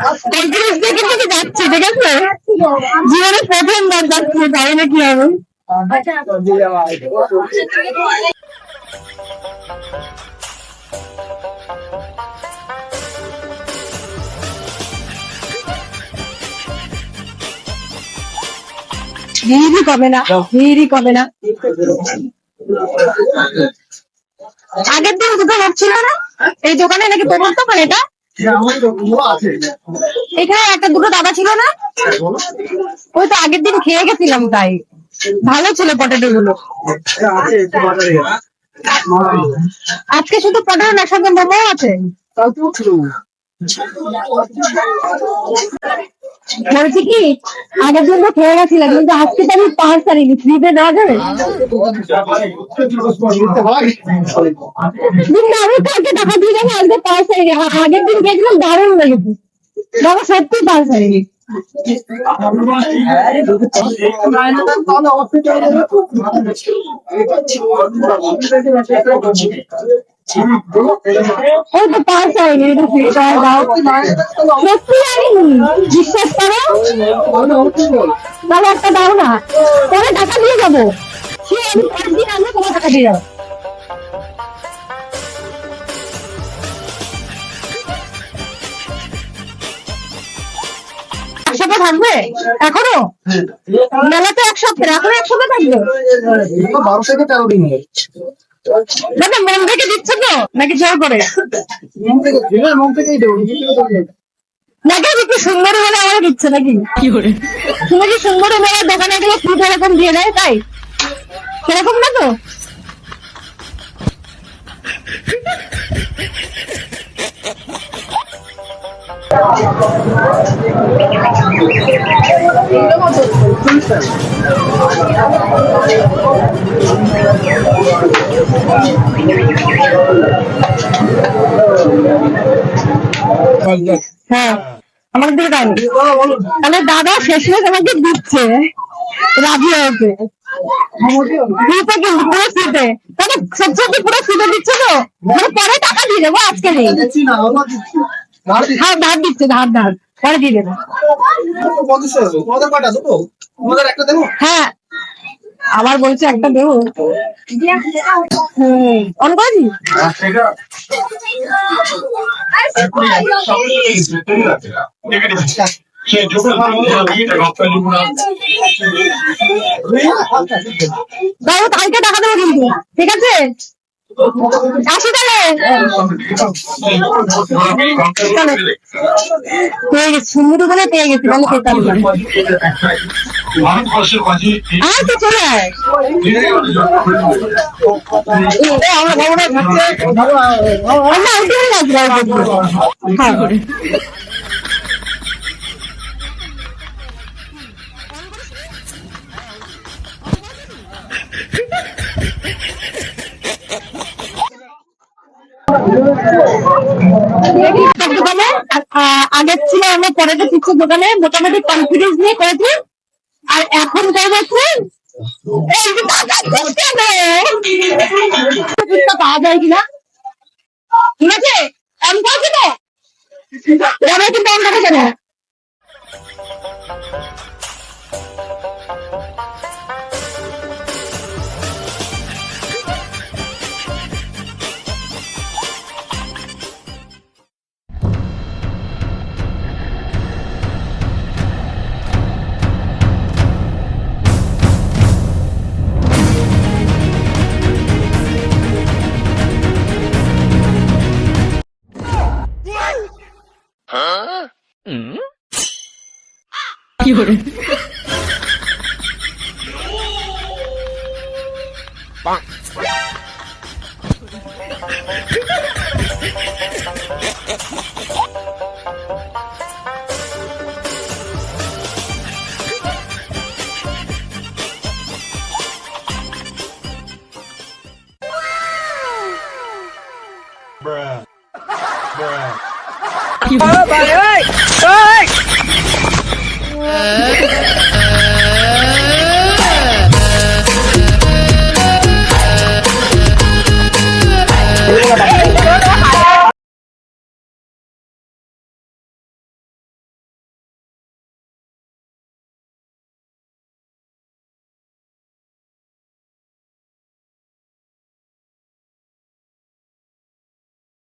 পঁয়ত্রিশ সেকেন্ড থেকে যাচ্ছে ঠিক আছে? জীবনে প্রথমবার যাচ্ছে জানি না কি হবে। ভিড়ই কমে না ভিড়ই কমে না। আগের দিন দোকান হচ্ছিল না? এই দোকানে নাকি তোমার দোকান এটা? এখানে একটা দুটো দাদা ছিল না? ওই তো আগের দিন খেয়ে গেছিলাম তাই। ভালো ছিল পটেটো গুলো। আজকে শুধু পটেটো না, সঙ্গে মোমো আছে। বলছি কি, আগের দিন তো খেয়ে গেছিলাম কিন্তু আজকে তো আমি পাঁচ তারিখ ফ্রিতে দেওয়া যাবে কিন্তু আমি কালকে টাকা দিয়ে যাব, আজকে পাঁচ তারিখ আগের দিন গেছিলাম দারুণ লেগেছে। বাবা, সত্যি পাঁচ তারিখ ওই তো পাঁচ তারিখ এটা ফ্রি করে দাও। সত্যি আনিনি বিশ্বাস করো? তাহলে একটা দাও না। পরে টাকা দিয়ে যাব। সে আমি দিন আনব তোমার টাকা দিয়ে যাব। এক সপ্তাহ থাকবে? এখনও? মেলাতে এক সপ্তাহ এখনও এক সপ্তাহ থাকবে? বারো থেকে তেরো দিন দাদা মন থেকে দিচ্ছে তো? নাকি জোর করে? মন। নাকি সুন্দর হলে আমার দিচ্ছে নাকি? কি করে তুমি কি সুন্দর মেলার দোকানে গেলে ফুড এরকম দিয়ে দেয়, তাই? সেরকম না তো? হ্যাঁ আমাকে দিকে দেয়নি তাহলে দাদা দিচ্ছে। রাজি হয়েছে। দিচ্ছে মানে পরে টাকা দিয়ে দেবো, আজকে আমরা দেবো? হ্যাঁ। আবার বলছে একটা দেবো। অন করেছি কালকে টাকা দেবো কিন্তু ঠিক আছে? আসি তাহলে পেয়ে গেছি সুন্দর বলে পেয়ে গেছি বলে পেতাম ভারতবর্ষের আচ্ছা চলে আমার বাবারা দোকানে? আগের ছিল আমরা পরেটা চিপসের দোকানে মোটামুটি কনফিডেন্স নিয়ে করেছি আর এখন যে। ফুচকা পাওয়া যায় কিনা? ঠিক আছে? আমি পাওয়া যাবে কিন্তু আমি টাকা কি করে Bonk. ઓ ભાઈ ઓય ઓય